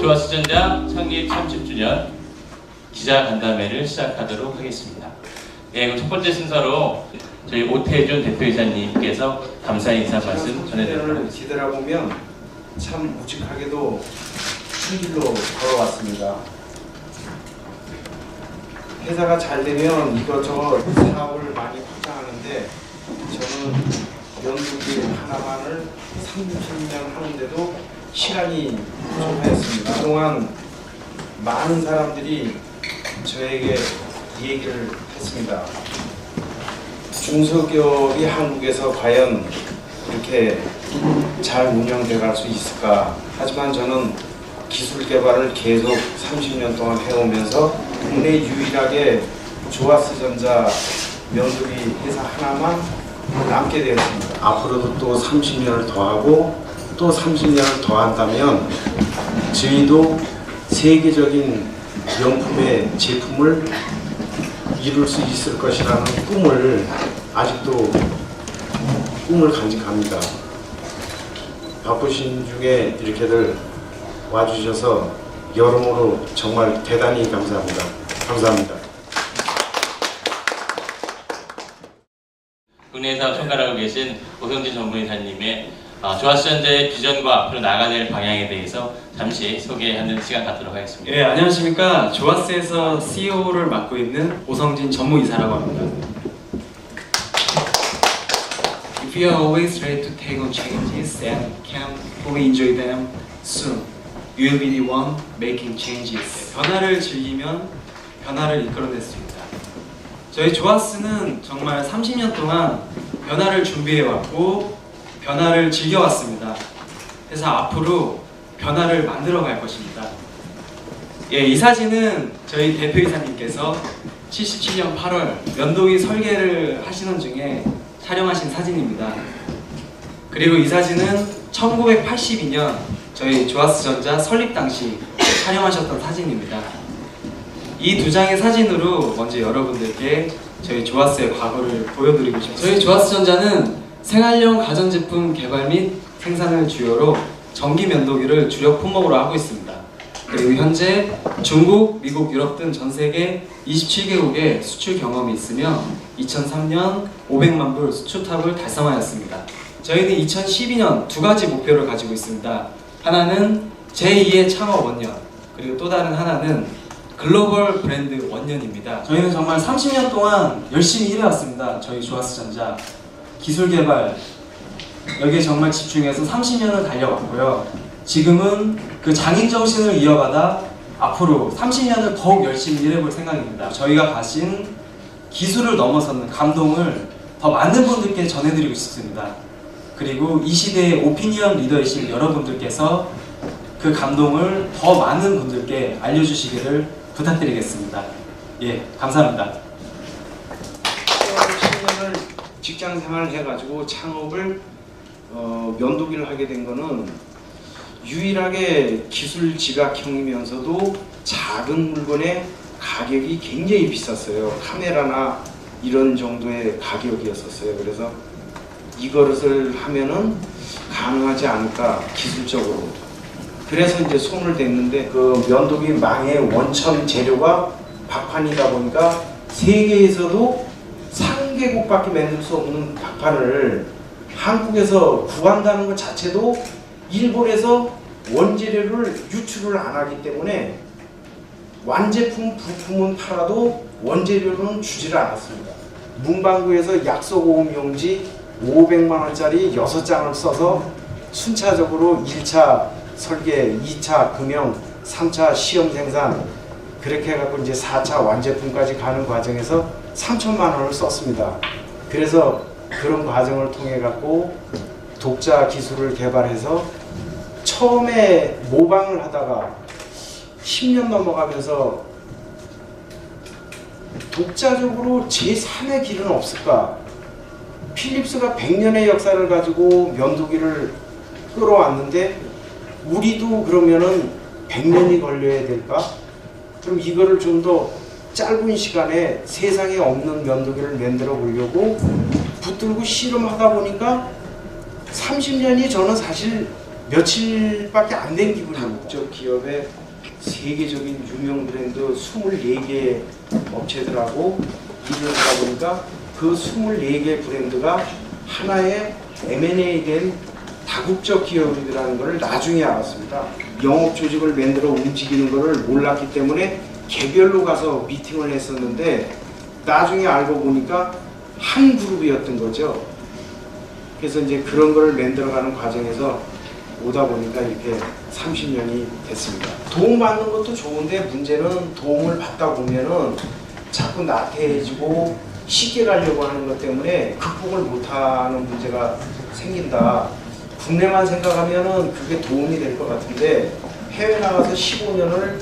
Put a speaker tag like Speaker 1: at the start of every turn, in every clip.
Speaker 1: 조화수전자 창립 30주년 기자 간담회를 시작하도록 하겠습니다. 네, 첫 번째 순서로 저희 오태준 대표이사님께서 감사 인사 말씀 하겠습니다.
Speaker 2: 뒤돌아보면 참 묵직하게도 큰 길로 걸어왔습니다. 회사가 잘 되면 이것저것 사업을 많이 확장하는데 저는 연구기 하나만을 30년 하는데도 시간이 부족했습니다. 그동안 많은 사람들이 저에게 얘기를 했습니다. 중소기업이 한국에서 과연 이렇게 잘 운영돼 갈 수 있을까? 하지만 저는 기술 개발을 계속 30년 동안 해오면서 국내 유일하게 조아스전자 면도기 회사 하나만 남게 되었습니다. 앞으로도 또 30년을 더하고 또 30년을 더한다면 저희도 세계적인 명품의 제품을 이룰 수 있을 것이라는 꿈을 아직도 꿈을 간직합니다. 바쁘신 중에 이렇게들 와주셔서 여러모로 정말 대단히 감사합니다. 감사합니다.
Speaker 1: 국내에서 총괄하고 계신 오성진 전문의사님의 어, 조화수전자의 비전과 앞으로 나가야 방향에 대해서 잠시 소개하는 시간 갖도록 하겠습니다.
Speaker 3: 예, 안녕하십니까. 조아스에서 CEO를 맡고 있는 오성진 전무이사라고 합니다. If you are always ready to take on changes and can fully enjoy them soon, you will be the one making changes. 변화를 즐기면 변화를 이끌어낼 수 있다. 저희 조아스는 정말 30년 동안 변화를 준비해왔고 변화를 즐겨왔습니다. 그래서 앞으로 변화를 만들어 갈 것입니다. 예, 이 사진은 저희 대표이사님께서 77년 8월 면도기 설계를 하시는 중에 촬영하신 사진입니다. 그리고 이 사진은 1982년 저희 조아스전자 설립 당시 촬영하셨던 사진입니다. 이 두 장의 사진으로 먼저 여러분들께 저희 조아스의 과거를 보여드리고 싶습니다. 저희 조아스전자는 생활용 가전제품 개발 및 생산을 주요로 전기 면도기를 주력 품목으로 하고 있습니다. 그리고 현재 중국, 미국, 유럽 등 전 세계 27개국에 수출 경험이 있으며 2003년 500만 불 수출탑을 달성하였습니다. 저희는 2012년 두 가지 목표를 가지고 있습니다. 하나는 제2의 창업 원년, 그리고 또 다른 하나는 글로벌 브랜드 원년입니다. 저희는 정말 30년 동안 열심히 일해왔습니다. 저희 조아스전자 기술 개발 여기에 정말 집중해서 30년을 달려왔고요. 지금은 그 장인 정신을 이어가다 앞으로 30년을 더욱 열심히 일해볼 생각입니다. 저희가 가진 기술을 넘어서는 감동을 더 많은 분들께 전해드리고 싶습니다. 그리고 이 시대의 오피니언 리더이신 여러분들께서 그 감동을 더 많은 분들께 알려주시기를 부탁드리겠습니다. 예, 감사합니다.
Speaker 2: 10년을 직장 생활을 해가지고 창업을 어, 면도기를 하게 된 거는 유일하게 기술 지각형이면서도 작은 물건의 가격이 굉장히 비쌌어요. 카메라나 이런 정도의 가격이었었어요. 그래서 이것을 하면은 가능하지 않을까 기술적으로. 그래서 이제 손을 댔는데 그 면도기 망의 원천 재료가 박판이다 보니까 세계에서도 상개국밖에 만들 수 없는 박판을 한국에서 구한다는 것 자체도 일본에서 원재료를 유출을 안 하기 때문에 완제품 부품은 팔아도 원재료는 주지를 않았습니다. 문방구에서 약소고움 용지 500만 원짜리 6장을 써서 순차적으로 1차 설계, 2차 금형, 3차 시험 생산 그렇게 해갖고 이제 4차 완제품까지 가는 과정에서 3천만 원을 썼습니다. 그래서 그런 과정을 통해 갖고 독자 기술을 개발해서 처음에 모방을 하다가 10년 넘어가면서 독자적으로 제3의 길은 없을까? 필립스가 100년의 역사를 가지고 면도기를 끌어왔는데 우리도 그러면은 100년이 걸려야 될까? 그럼 이거를 좀 더 짧은 시간에 세상에 없는 면도기를 만들어 보려고 붙들고 실험하다 보니까 30년이 저는 사실 며칠밖에 안 된 기분입니다. 다국적 기업의 세계적인 유명 브랜드 24개 업체들하고 일을 하다 보니까 그 24개 브랜드가 하나의 M&A 된 다국적 기업이라는 것을 나중에 알았습니다. 영업 조직을 만들어 움직이는 것을 몰랐기 때문에 개별로 가서 미팅을 했었는데 나중에 알고 보니까 한 그룹이었던 거죠. 그래서 이제 그런 걸 만들어가는 과정에서 오다 보니까 이렇게 30년이 됐습니다. 도움받는 것도 좋은데 문제는 도움을 받다 보면은 자꾸 나태해지고 쉽게 가려고 하는 것 때문에 극복을 못하는 문제가 생긴다. 국내만 생각하면은 그게 도움이 될 것 같은데 해외 나가서 15년을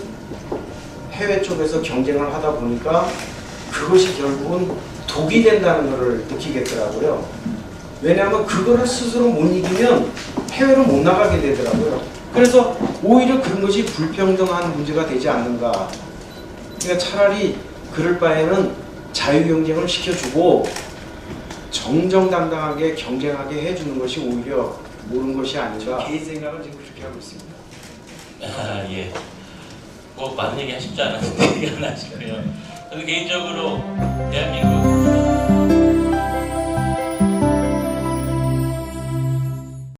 Speaker 2: 해외 쪽에서 경쟁을 하다 보니까 그것이 결국은 독이 된다는 것을 느끼겠더라고요. 왜냐하면 그거를 스스로 못 이기면 해외로 못 나가게 되더라고요. 그래서 오히려 그런 것이 불평등한 문제가 되지 않는가. 그러니까 차라리 그럴 바에는 자유 경쟁을 시켜주고 정정당당하게 경쟁하게 해주는 것이 오히려 옳은 것이 아닌가. 개인 생각은 지금 그렇게 하고 있습니다.
Speaker 1: 아, 예. 뭐 많은 얘기 하실 줄 알았는데 얘기 안 하시고요. 저는 개인적으로 대한민국